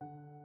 ส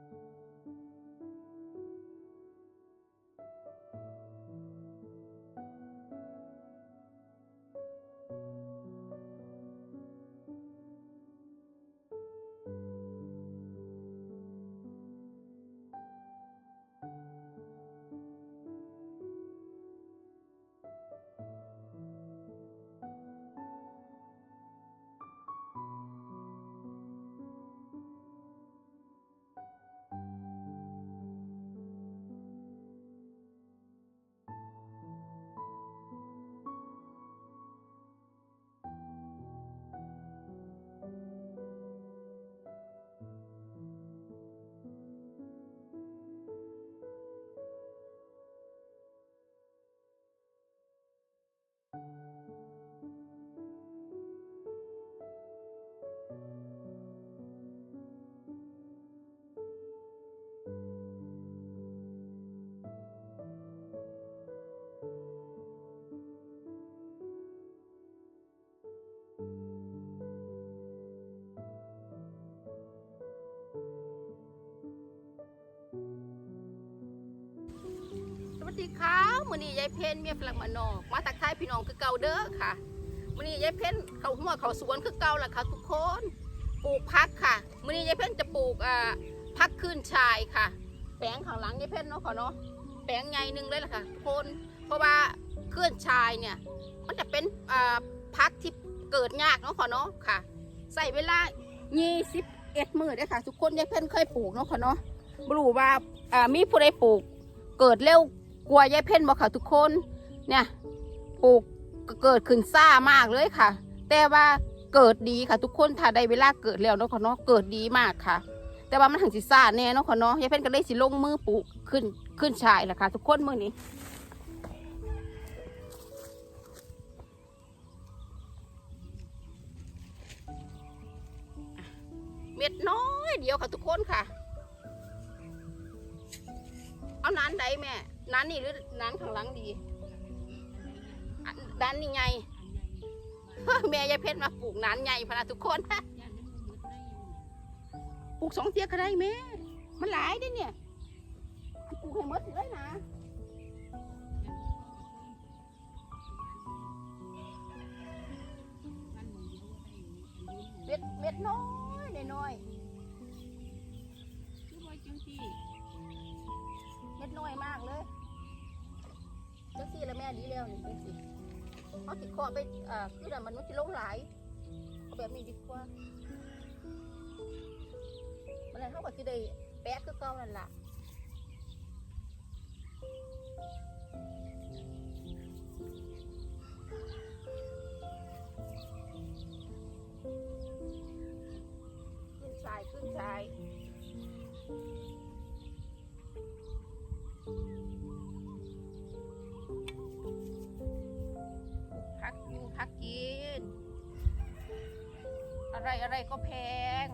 ดีค่ะมื้อนี้ยายเพ็ญเมียฝรั่งมานอก มาตักทายพี่น้องคือเก่าเด้อค่ะมื้อนี้ยายเพ็ญเขาหัวเขาสวนคือเก่าล่ะค่ะ ทุกคนปลูกพักค่ะมื้อนี้ยายเพ็ญจะปลูกอ่าพักขึ้นชายค่ะ แปลงข้างหลังยายเพ็ญเนาะค่ะเนาะแปลงใหญ่หนึ่งเลยล่ะค่ะทุกคนเพราะว่าขึ้นชายเนี่ยมันจะเป็นอ่าพักที่เกิดยากเนาะค่ะเนาะค่ะ ใส่เวลา21มื้อเด้อค่ะ ทุกคนยายเพ็ญเคยปลูกเนาะค่ะเนาะบ่รู้ว่าอ่ามีผู้ใดปลูกเกิดเร็ว กลัวยายเพ่นบอกค่ะทุกคน เนี่ยปลูกเกิดขึ้นซ่ามากเลยค่ะ แต่ว่าเกิดดีค่ะทุกคนถ้าได้เวลาเกิดแล้วเนาะค่ะเนาะเกิดดีมากค่ะ แต่ว่ามันหังสิซ่าแน่เนาะค่ะเนาะยายเพ่นก็เลยสิลงมือปลูกขึ้นขึ้นชายแหละค่ะ ทุกคนมือนี้เม็ดน้อยเดียวค่ะทุกคนค่ะ เอานานใดแม่ นานนี่หรือนานข้างหลังดีอันด้านนี่ไงแม่ยายเพชรมาปลูกนานใหญ่พนะทุกคนปลูกสองเตียก็ได้แม่มันหลายด้เนี่ยปลูกให้หมดเลยนะเม็ดเม็ดน้อยน้อยเม็ดน้อยมากเลย ล้วแม่ดีแล้วนี่เป็นสิเขาติดคอไปอ่าคือแต่มันมันจะลงหลายเอาแบบนี้ดีกว่ามันเลยเขากับที่ได้แปะคือเก่านั่นล่ะ อะไรก็แพง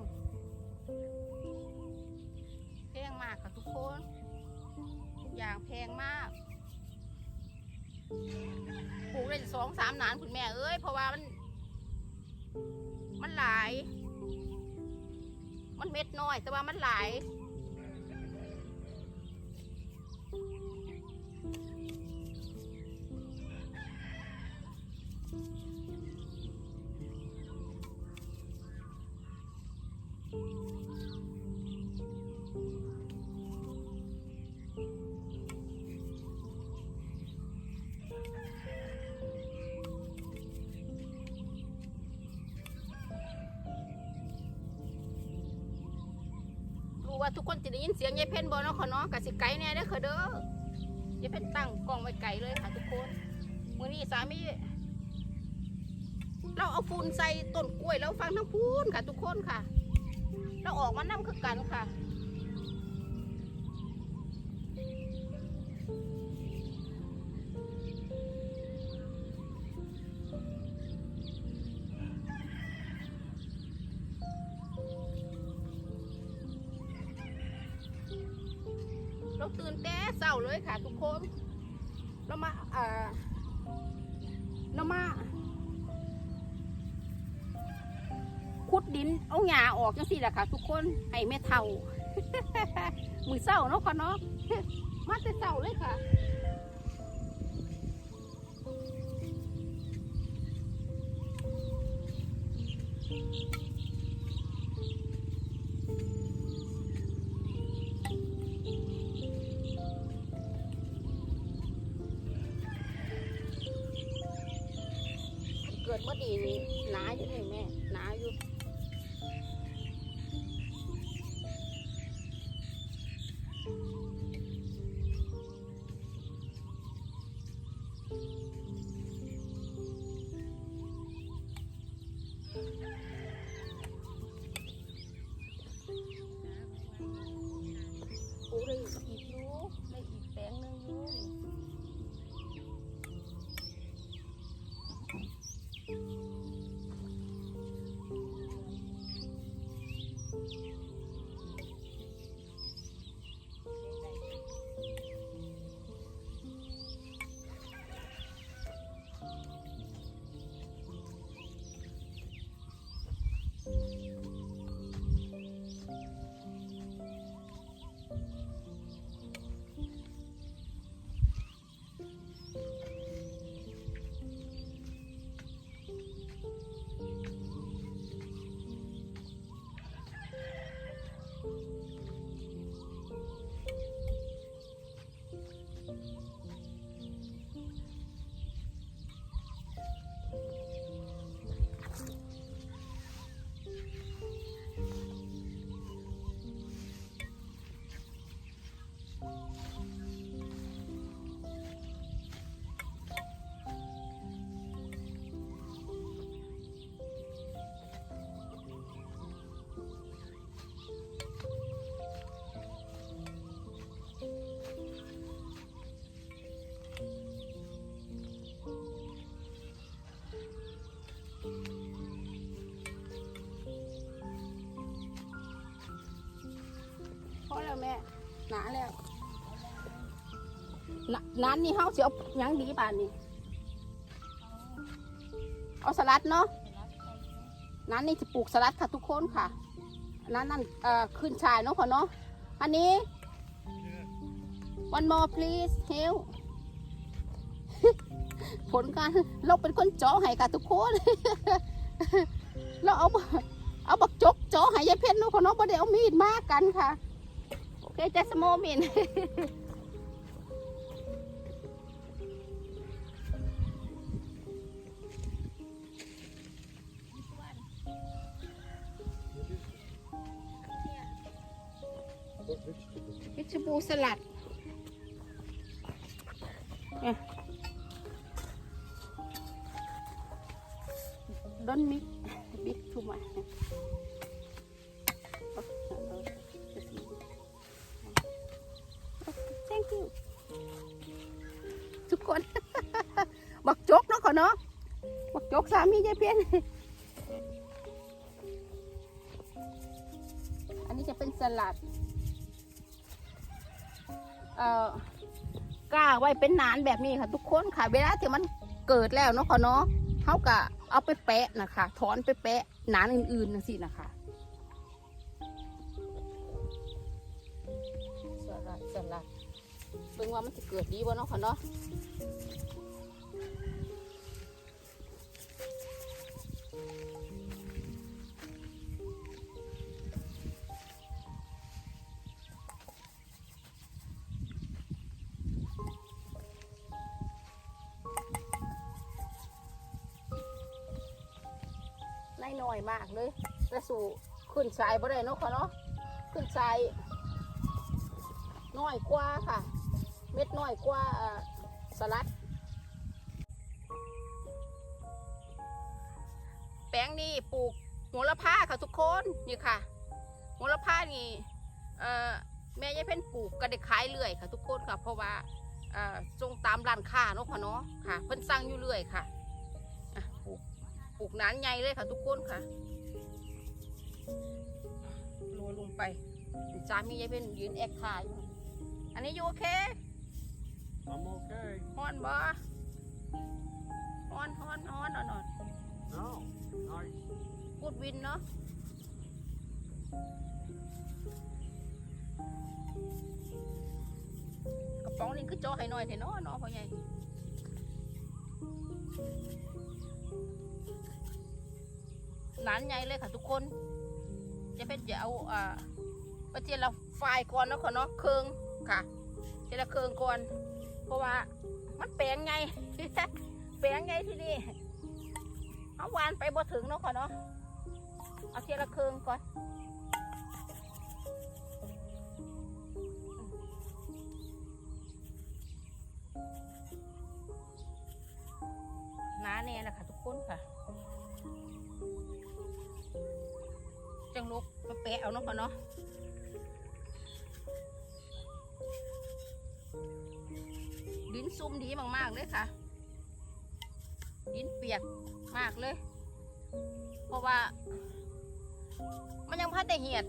แพงมากค่ะทุกคนทุกอย่างแพงมากปลูกได้สองสามหนานคุณแม่เอ้ยเพราะว่ามัน มันหลาย มันเม็ดน้อย แต่ว่ามันหลาย ทุกคนจะได้ยินเสียงยายเพ่นบอเนาะขอเนาะกสิไกลแน่เด้อค่ะเด้อยายเพ่นตั้งกล้องไว้ไกลเลยค่ะทุกคนมื้อนี้สามีเราเอาฟูนใส่ต้นกล้วยแล้วฟังทั้งพูนค่ะ ทุกคนค่ะ เราออกมานั่คือกันค่ะ เราตื่นแต่เศร้าเลยค่ะทุกคน เรามาเอ่อเรามาขุดดินเอาหญ้าออกจังสิแหละค่ะ ทุกคนให้แม่เท่า มือเศร้าเนาะค่ะเนาะมาแต่เศร้าเลยค่ะ บ่ดีนี่หนาอยู่นี่แม่หนาอยู่ แม่หนาแล้วนานานนี่เฮาสิเอาหยังดีป่านนี้เอาสลัดเนาะนั้นนี่จะปลูกสลัดค่ะทุกคนค่ะนั้นนั่นเอ่อขึ้นชายเนาะค่ะเนาะอันนี้ one more please help ผลการเราเป็นคนจาะให้ค่ะทุกคนเราเอาเอาบักจกจาะให้ยายเพชรเนาะค่ะเนาะบ่ได้เอามีดมากันค่ะ โอเค just a moment พิช คน บักจกเนาะขอเนาะบักจกสามียายเพี้ยนอันนี้จะเป็นสลัด เอ่อกล้าไว้เป็นนานแบบนี้ค่ะ ทุกคนค่ะ เวลาที่มันเกิดแล้วเนาะค่ะเนาะเขากะเอาไปแปะนะคะถอนไปแปะหนานอื่นๆนะสินะคะสลัดสลัดเบิ่งว่ามันจะเกิดดีบ่เนาะค่ะเนาะ น้อยน้อยมากเลยแต่สู่ขึ้นสายบ่ได้เนาะค่ะเนาะขึ้นสายน้อยกว่าค่ะ เม็ดน้อยกว่าสลัด แปลงนี้ปลูกโหระพาค่ะทุกคนนี่ค่ะโหระพานี่แม่ยายเพ่นปลูกก็ได้ขายเรื่อยค่ะทุกคนค่ะ เพราะว่าเอ่อส่งตามร้านค้าเนาะค่ะเนาะค่ะ เพิ่นสั่งอยู่เรื่อยค่ะ ลูกนานใหญ่เลยค่ะทุกคนค่ะโรยลงไปจามียายเพ่นยืนแอคคาอยู่อันนี้อยู่โอเค I'm okay. ฮอนบ่ฮอนฮอนฮอนอ่อน No, nice. ๆพูดวินเนาะกระป๋องนี่คือจ่อให้หน่อยเถอะเนาะเนาะพ่อใหญ่ หลานใหญ่เลยค่ะทุกคน จะเป็นจะเอาอ่าปเทียนละไฟก่อนเนาะค่ะเนาะเครื่องค่ะเทละเครื่องก่อน เพราะว่ามันแปลงไงแปลงไงที่นี่เอาวานไปบ่ถึงเนาะค่ะเนาะเอาเทียนละเครื่องก่อนหนาแน่แหละค่ะทุกคนค่ะ จังลุกมาแปะเอาเนาะค่ะเนาะดินซุ่มดีมากๆเลยค่ะ ดินเปียกมากเลย เพราะว่า มันยังพัดแต่เหียด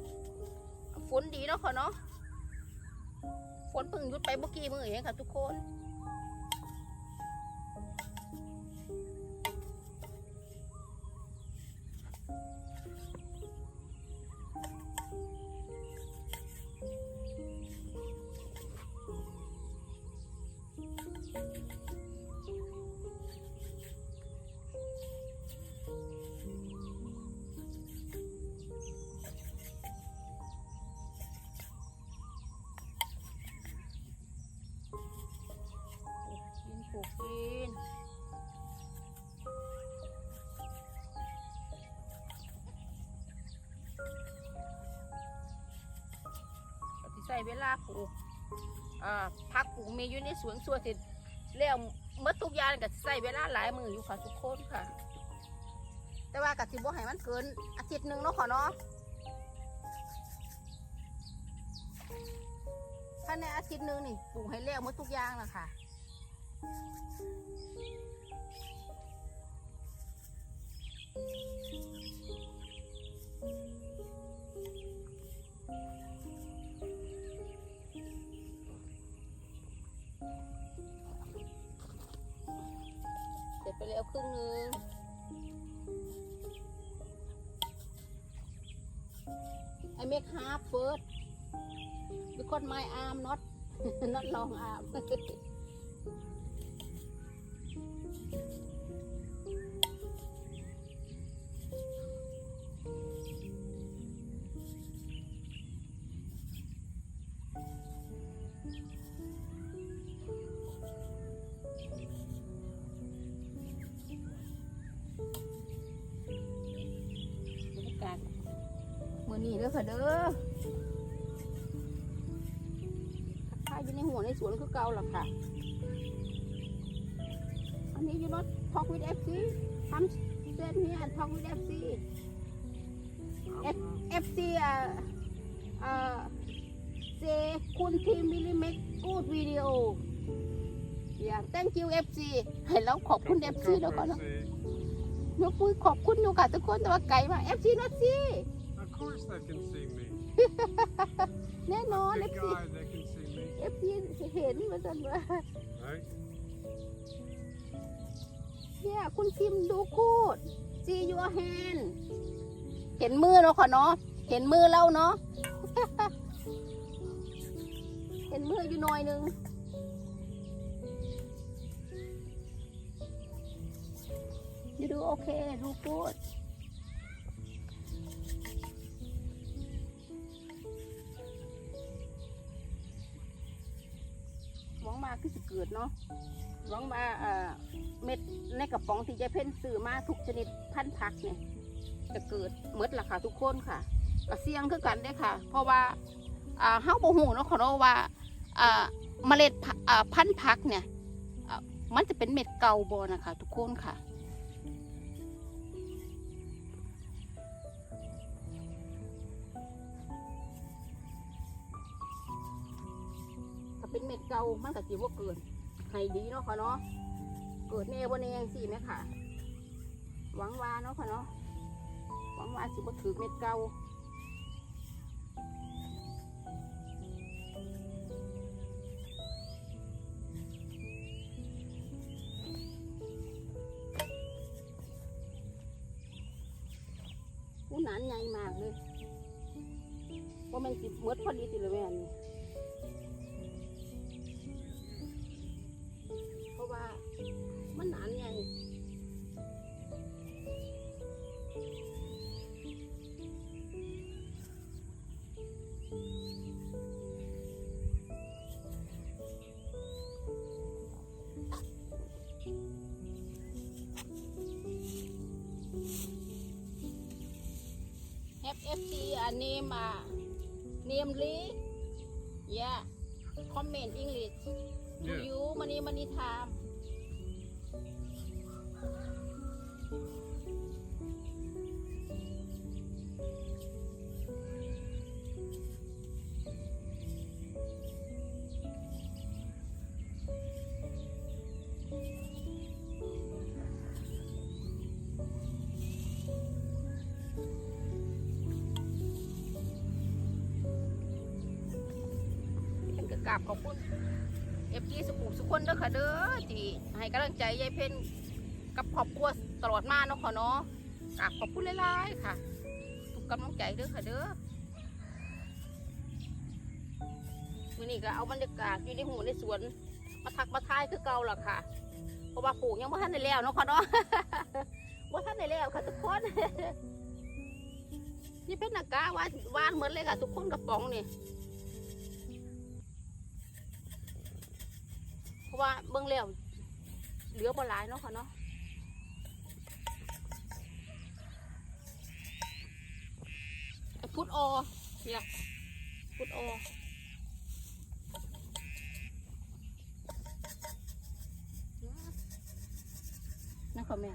ฝนดีเนาะค่ะเนาะฝนเพิ่งหยุดไปเมื่อกี้มือเองค่ะทุกคน เวลาปลูกพักปลูกมีอยู่ในสวนสวนที่แล้วเมื่อทุกอย่างก็ใส่เวลาหลายมืออยู่ค่ะทุกคนค่ะ แต่ว่ากะสิบ่ให้มันเกินอาทิตย์หนึ่งเนาะค่ะเนาะภาในอาทิตย์หนึ่งนี่ปลูกให้แล้วหมดทุกอย่างและค่ะ เสร็จไปแล้วครึ่งหนึง I make half first because my arm not not long arm นี้เด้อค่ะเด้อถ้าอยู่ในหัวในสวนคือเก่าหรอกค่ะ อันนี้อยู่รถทอกวิดเอฟซีทำเส้นนี้ทอกวิดเอฟซีเอฟซีอะอ่าเซคุณทีมวิลิเมกกูดวิดีโออย่า thank you FC ให้เราขอบคุณ FC แล้วก็เนาะยกมือขอบคุณอยู่ค่ะทุกคนแต่ว่าไก่มา FC นะสิ Of course they can see me. แน่นอน Big FC guy, they can see me. FC เห็นมาสันว่า Right? เนี่ยคุณคิมดูกูด see your hand เห็นมือเนาะค่ะเนาะเห็นมือเราเนาะ เห็นมืออยู่หน่อยหนึง you do okay do good คือสิเกิดเนาะหวังว่าเม็ดในกระป๋องที่ยายเพ่นซื้อมาทุกชนิดพันธุ์ผักเนี่ยจะเกิดหมดละค่ะทุกคนค่ะก็เสี่ยงคือกันได้ค่ะ เพราะว่าอ่าเฮาบ่ฮู้เนาะขอเนาะว่าเมล็ดพันธุ์ผักเนี่ยมันจะเป็นเม็ดเก่าบอนะคะทุกคนค่ะ เป็นเม็ดเก่ามันก็สิบ่เกิดให้ดีเนาะค่ะเนาะเกิดแน่บ่แน่จังซี่แม่ค่ะ หวังว่าเนาะค่ะเนาะหวังว่าสิบ่ถือเม็ดเก่าผู้หนานใหญ่มากเลยว่ามันสิเมดพอดีสิเลยแม่นี่ FC a name uh, name Lee yeah comment English to Yeah. you money money time คนเด้อค่ะเด้อที่ให้กำลังใจยายเพ็ญกับครอบครัวตลอดมาเนาะค่ะเนาะกราบขอบคุณหลายๆค่ะทุกกำลังใจเด้อค่ะเด้อวันนี้ก็เอาบรรยากาศอยู่ในหูในสวน มาทักมาทายคือเก่าล่ะค่ะ เพราะว่าปลูกยังไม่ทันได้แล้วเนาะค่ะเนาะว่าทันได้แล้วค่ะทุกคนนี่เป็นหนากาหวานหวานเหมือนเลยค่ะ ทุกคนกระป๋องนี่ ราะว่าเบื้องแล้วเหลือบ่หลายเนาะค่ะเนาะพุดออเนี่ยพุดออนะค่ะแม่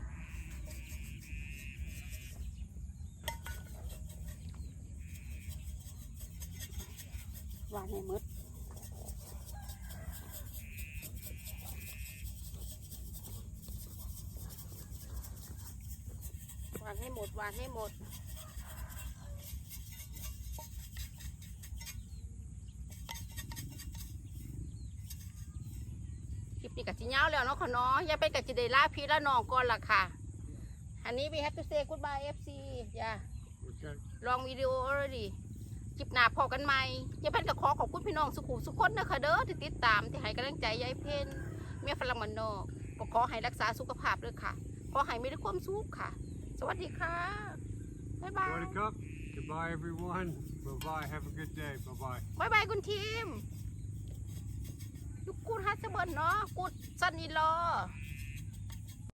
หวานให้หมด วางให้หมดวางให้หมด คลิป นี้กับจิเงาแล้วเนาะค่ะเนาะอย่าไปกับจิเดล่าพี่ละน้องก่อนล่ะค่ะ อันนี้ we have to say goodbye FC อย่า Okay. ลองวิดีโอ already คลิปหน้าพอกันใหม่อย่าเป็นกับขอขอบคุณพี่น้องสุขุมสุขคนนะคะเด้อที่ติดตามที่ให้กำลังใจยายเพนเมียฝรั่งมันนอกก็ขอให้รักษาสุขภาพด้วยค่ะ ขอให้มีแต่ความสุขค่ะ สวัสดีค่ะ บ๊ายบาย Buttercup. Goodbye, everyone. Bye bye. Have a good day. Bye bye. บายบายคุณทีมยุ กูดฮัสเบิร์นเนาะกูดซันอีลอ